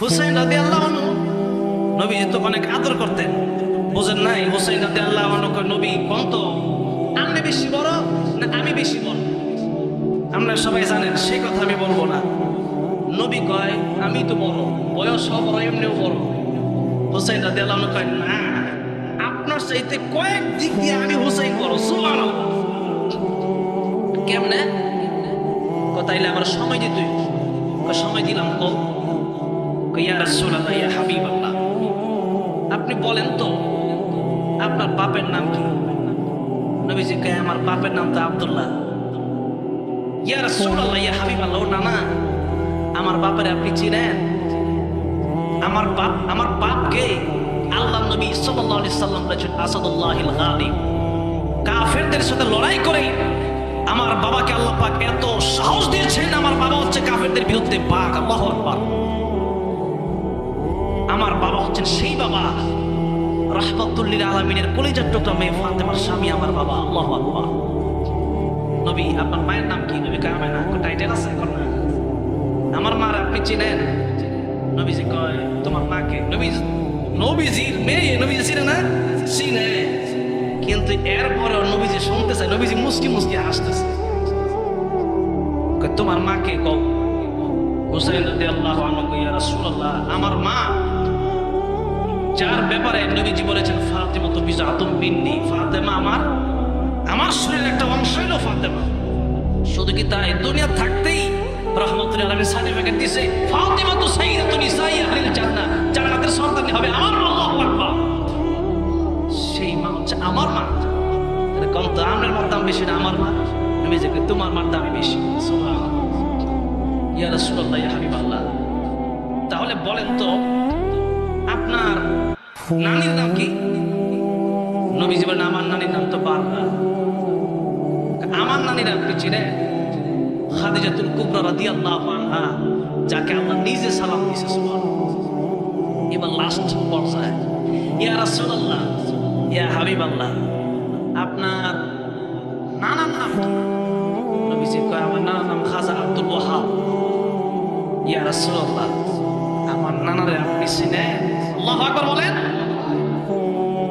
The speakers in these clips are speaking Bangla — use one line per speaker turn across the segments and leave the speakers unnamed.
হুসাইন রাদি আল্লাহ নবী তো অনেক আদর করতেন, বোঝেন নাই, হুসাইন রাদি আল্লাহ নবী, কোন তো? আপনি বেশি বড় না আমি বেশি বড়? আপনারা সবাই জানেন সেই কথা আমি বলব না। নবী কয়, আমি তো বড়, বয়স বড় এমনিও বড়। হুসাইন রাদি আল্লাহ কয়, না, আপনার চাইতে কয়েক দিক দিয়ে আমি হুসাইন বড় সুমান কেমনে? কথাইলে আমার সময় দিত সময় দিলাম তো আপনি বলেন তো, আপনার বাপের নাম কি? নবীজি কয়, আমার বাপের নাম তো আব্দুল্লাহ। ইয়া রাসূলুল্লাহ, ইয়া হাবিবাল্লাহ, ও নানা, আমার বাপের আপনি চিনেন? আমার বাপ, আমার বাপকে আল্লাহ নবী সাল্লাল্লাহু আলাইহি সাল্লাম বলেছেন, আসাদুল্লাহিল গালিব কাফেরদের সাথে লড়াই করে আমার বাবাকে আল্লাহ পাক এত সাহস দিয়েছেন, আমার বাবা হচ্ছে কাফেরদের বিরুদ্ধে পাক, আল্লাহু আকবার। আমার বাবা হচ্ছেন সেই বাবা। রাহমাতুল্লিল আলমিনের কলিজার টুকরা মেয়ে ফাতেমার স্বামী আমার বাবা, আল্লাহ আকবার। নবী, আপনার মায়ের নাম কি? নবী কামে না টাইটেল আছে এখন। আমার মার আপনি চিনেন? নবীজি কয়, তোমার মাকে? নবী নবীজির মেয়ে নবীজি চিনে না? চিনে। কিন্তু এরপরে নবীজি শুনতেছে, নবীজি মুসকি মুসকি হাসতেছে। তোমার মাকে কও? হুসাইন রাদিয়াল্লাহু রাসূলুল্লাহ আমার মা যার ব্যাপারে নবীজি বলেছেন ফাতেমা তো বিজাতুম বিন্নি ফাতেমা আমার আমার শরীরের একটা অংশ হলো ফাতেমা। শুধু কি তাই? দুনিয়া থাকতেই রহমতুল্লাহ আলমী সার্টিফিকেট দিছে ফাতেমা তো সাইয়্যিদাতু নিসাই আহলিল জান্নাহ। জান্নাতের সন্তান হবে আমার আল্লাহু আকবার। সেই মা হচ্ছে আমার মা। কম তো আমার মার দাম বেশি না আমার মা। নবীজি কয়, তোমার মার দামই বেশি। সুবহানাল্লাহ। ইয়া রাসূলুল্লাহ ইয়া হাবিবাল্লাহ। বলেন তো, আপনার নানির নাম কি? নবীজি বলেন আমার নানির নাম তো বাররা আমার নানির আপনি চিনেন খাদিজাতুল কুবরা রাদিয়াল্লাহু আনহা, যাকে আল্লাহ নিজে সালাম দিয়েছে এবার লাস্ট পর্যায়ে, ইয়া রাসূলুল্লাহ, ইয়া হাবিবাল্লাহ আপনি চিনেন আল্লাহু আকবার বলেন।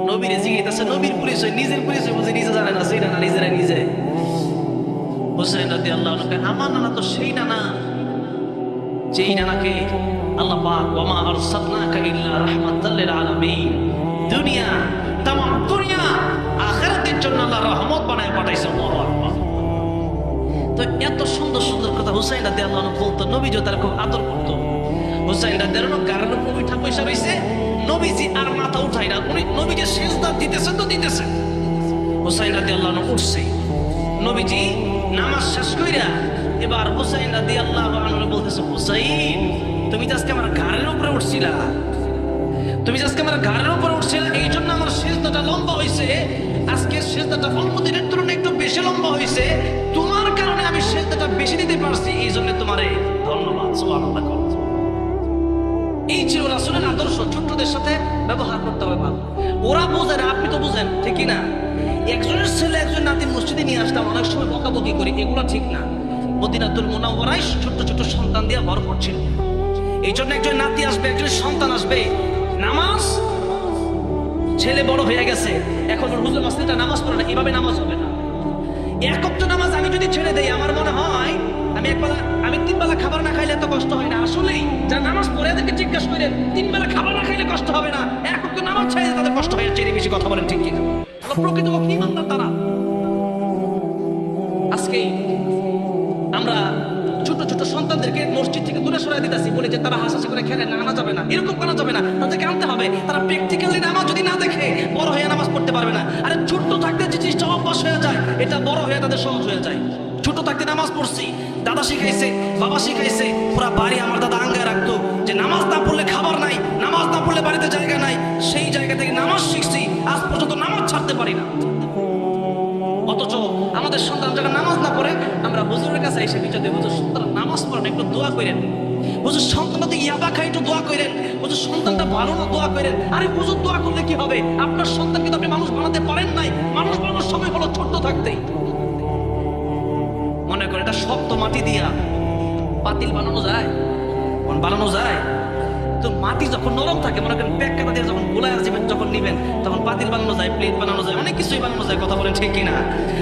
নবীর জিজ্ঞাসা নবীর পরিচয় নিজের পরিচয় বুঝে নিজে জানে না, সেই নানা নিজেরাই নিজে। হুসাইন রাদি আল্লাহ আমার নানা তো সেই নানা। যেই নানাকে আল্লাহ পাক ওমা আরসালনাকা ইল্লা রাহমাতাল লিল আলামিন। দুনিয়া, তামাম দুনিয়া, আখিরাতের জন্য আল্লাহ রহমত বানায় পাঠাইছে তো এত সুন্দর সুন্দর কথা হুসাইন রাদি আল্লাহ বলতো নবী তার খুব আদর করতো। হুসাইন রাদি আল্লাহ গাড়ির পয়সা রয়েছে নবীজি আর মাথা উঠাই না। উনি দিতেছেন তো দিতেছেন। আল্লাহ উঠছে। নবীজি নামাজ শেষ কইরা এবার আল্লাহ বলতেছে তুমি তো আজকে আমার উপরে উঠছিলা, তুমি আজকে আমার উপরে এই জন্য আমার সেজদাটা লম্বা হয়েছে আজকে সেজদাটা অল্প দিনের তুলনায় একটু বেশি লম্বা হয়েছে তোমার কারণে আমি সেজদাটা বেশি দিতে পারছি এই জন্য তোমারে ধন্যবাদ। করো। এই ছিল রাসূলের আদর্শ, ছোট্টদের সাথে ব্যবহার করতে হবে ভালো। ওরা বোঝে না, আপনি তো বুঝেন ঠিকই না? একজনের ছেলে একজন নাতি মসজিদে নিয়ে আসতাম, অনেক সময় বকাবকি করি, এগুলো ঠিক না। মদিনাতুল মুনাওয়ারাই ছোট্ট ছোট্ট সন্তান দিয়ে ভর করছিল এই জন্য একজন নাতি আসবে, একজন সন্তান আসবে। নামাজ? ছেলে বড় হয়ে গেছে, এখন হুজুর মাসলিটা নামাজ পড়ে না, এভাবে নামাজ হবে না। এক অক্ট নামাজ আমি যদি ছেড়ে দেই, আমার মনে হয় আমি একবেলা, আমি তিন বেলা খাবার না খাইলে এত কষ্ট হয় না। আসলেই যারা নামাজ পড়ে এদেরকে জিজ্ঞাসা করে তিন বেলা খাবার না খাইলে কষ্ট হবে না। এক অক্ট নামাজ ছেড়ে দিলে তাদের কষ্ট হয় চেয়ে বেশি কথা বলেন ঠিক কিনা? প্রকৃতপক্ষে ইমানদার তারা। আজকে আমরা ছোট ছোট সন্তানদেরকে মসজিদ থেকে দূরে সরাই দিতেছি, বলে যে তারা হাসাহাসি করে খেলে না আনা যাবে না, এরকম করা যাবে না। তাদেরকে আনতে হবে। তারা প্র্যাকটিক্যালি নামাজ যদি না দেখে, বড় হয়ে নামাজ পড়তে পারবে না। আরে ছোট্ট থাকতে যে জিনিসটা অভ্যাস হয়ে যায়, এটা বড় হয়ে তাদের সহজ হয়ে যায়। থাকতে নামাজ পড়ছি। দাদা শিখাইছে, বাবা শিখাইছে, পুরা বাড়ি আমার দাদা আঙ্গায় রাখতো যে নামাজ না পড়লে খাবার নাই, নামাজ না পড়লে বাড়িতে জায়গা নাই, সেই জায়গা থেকে নামাজ শিখছি, আজ পর্যন্ত নামাজ ছাড়তে পারি না। অথচ আমাদের সন্তান যখন নামাজ না পড়ে, আমরা হুজুরের কাছে এসে বিচার দিই, হুজুর, সন্তান নামাজ পড়েন, একটু দোয়া করেন। হুজুর, সন্তানটা তো ইয়াবা খাই একটু দোয়া করেন। হুজুর, সন্তানটা ভালো না, দোয়া করেন। আরে হুজুর, দোয়া করলে কি হবে? আপনার সন্তানকে তো আপনি মানুষ বানাতে পারেন নাই। মানুষ বানানোর সময় হলো ছোট্ট থাকতেই। করেন এটা শক্ত মাটি দিয়া পাতিল বানানো যায়। বানানো যায়? তো মাটি যখন নরম থাকে, মনে করেন প্যাক কাটা দিয়ে যখন গোলায় আসবেন যখন নিবেন, তখন পাতিল বানানো যায়, প্লেট বানানো যায়, অনেক কিছুই বানানো যায়, কথা বলেন ঠিক কিনা?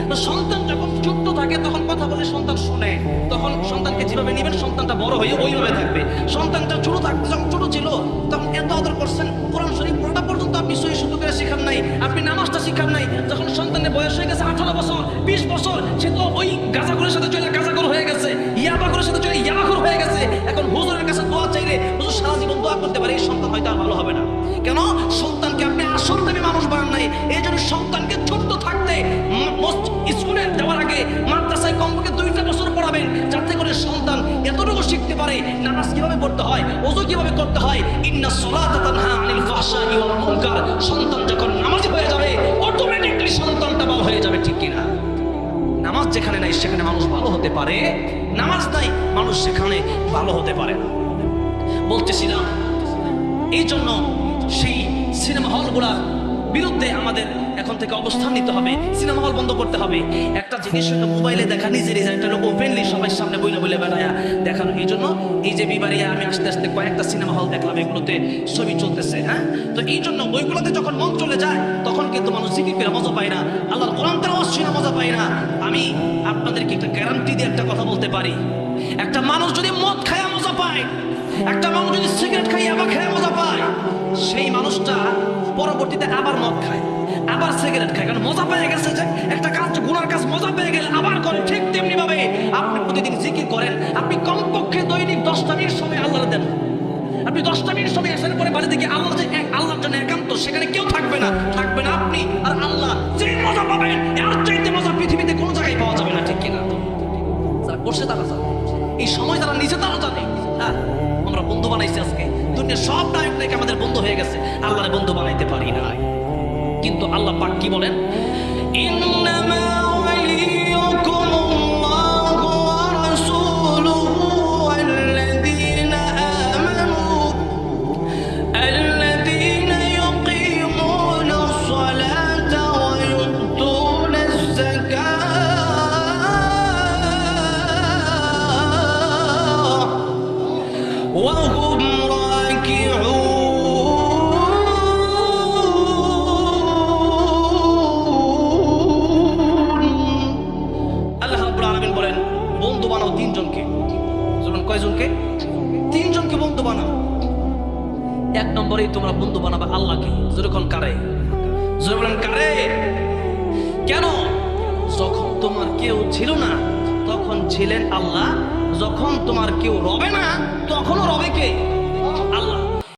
তো সন্তান যখন ছোট্ট থাকে, তখন কথা বলে সন্তান শোনে। তখন সন্তানকে যেভাবে নিবেন, সন্তানটা বড় হয়ে ওইভাবে থাকবে। সন্তানটা ছোট থাকতে যখন ছোট ছিল, তখন এত আদর করছেন, কোরআন শরীফ পুরোটা পর্যন্ত আপনি সহি শুদ্ধ করে শিখান নাই, আপনি নামাজটা শিখান নাই। যখন সন্তানের বয়স হয়ে গেছে আঠারো বছর, বিশ বছর, সে তো ওই গাজাগুলোর করতে পারে, এই সন্তান হয়তো আর ভালো হবে না। কেন? সন্তানকে আপনি আসল দামি মানুষ বানান নাই। এই জন্য সন্তানকে ছোট্ট থাকতে স্কুলে দেওয়ার আগে মাদ্রাসায় কমপক্ষে দুইটা বছর পড়াবেন, যাতে করে সন্তান এতটুকু শিখতে পারে, নামাজ কীভাবে পড়তে হয়, ওযু কীভাবে করতে হয়। ইন্না সলাতা আনিল ফাহশাই ওয়াল সন্তান যখন নামাজি হয়ে যাবে অটোমেটিকলি সন্তানটা ভালো হয়ে যাবে, ঠিক কিনা? নামাজ যেখানে নাই, সেখানে মানুষ ভালো হতে পারে। নামাজ নাই, মানুষ সেখানে ভালো হতে পারে না। বলতেছিলাম এই জন্য সেই সিনেমা হলগুলার বিরুদ্ধে আমাদের এখন থেকে অবস্থান নিতে হবে, সিনেমা হল বন্ধ করতে হবে। একটা জিনিস হলো মোবাইলে দেখা নিজে নিজে হলো ওপেনলি সবাই সামনে বইলে বলে বেড়ায় দেখানো। এই জন্য এই যে বিবারিয়া আমি আস্তে আস্তে কয়েকটা সিনেমা হল দেখলাম, এগুলোতে ছবি চলতেছে হ্যাঁ? তো এই জন্য ওইগুলোতে যখন মন চলে যায়, তখন কিন্তু মানুষ জিকির করে মজা পায় না, আল্লাহর কোরআন তেলাওয়াত শুনে মজা পায় না। আমি আপনাদেরকে একটা গ্যারান্টি দিয়ে একটা কথা বলতে পারি। একটা মানুষ যদি মদ খায় মজা পায়, একটা মানুষ যদি সিগারেট খাই আবার খেয়ে মজা পায় পরবর্তীতে আবার মদ খায়, আবার সিগারেট খায়। কারণ মজা পেয়ে গেছে যে একটা কাজ গুণার কাজ মজা পেয়ে গেলে আবার করে। ঠিক তেমনি ভাবে আপনি প্রতিদিন জিকির করেন, আপনি কমপক্ষে দৈনিক দশটা মিনিট সময় আল্লাহ দেন। আপনি দশটা মিনিট সময় আসার পরে বাড়ি থেকে আল্লাহ যে আল্লাহর জন্য একান্ত, সেখানে কেউ থাকবে না। থাকবে না আপনি আর আল্লাহ। যে মজা পাবেন চাইতে মজা পৃথিবীতে কোনো জায়গায় পাওয়া যাবে না, ঠিক কিনা? করছে তারা এই সময় তারা নিজে তারা জানে। হ্যাঁ আমরা বন্ধু বানাইছি আজকে। দুনিয়ার সব নায়ক আমাদের বন্ধু হয়ে গেছে। আল্লাহর বন্ধু বানাইতে পারি না কিন্তু আল্লাহ পাক কি বলেন? এক তোমরা বন্ধু বানাবে আল্লাহকে। যেরকম কারে? জোরে কারে? কেন? যখন তোমার কেউ ছিল না, তখন ছিলেন আল্লাহ। যখন তোমার কেউ রবে না, তখনও রবে কে? আল্লাহ।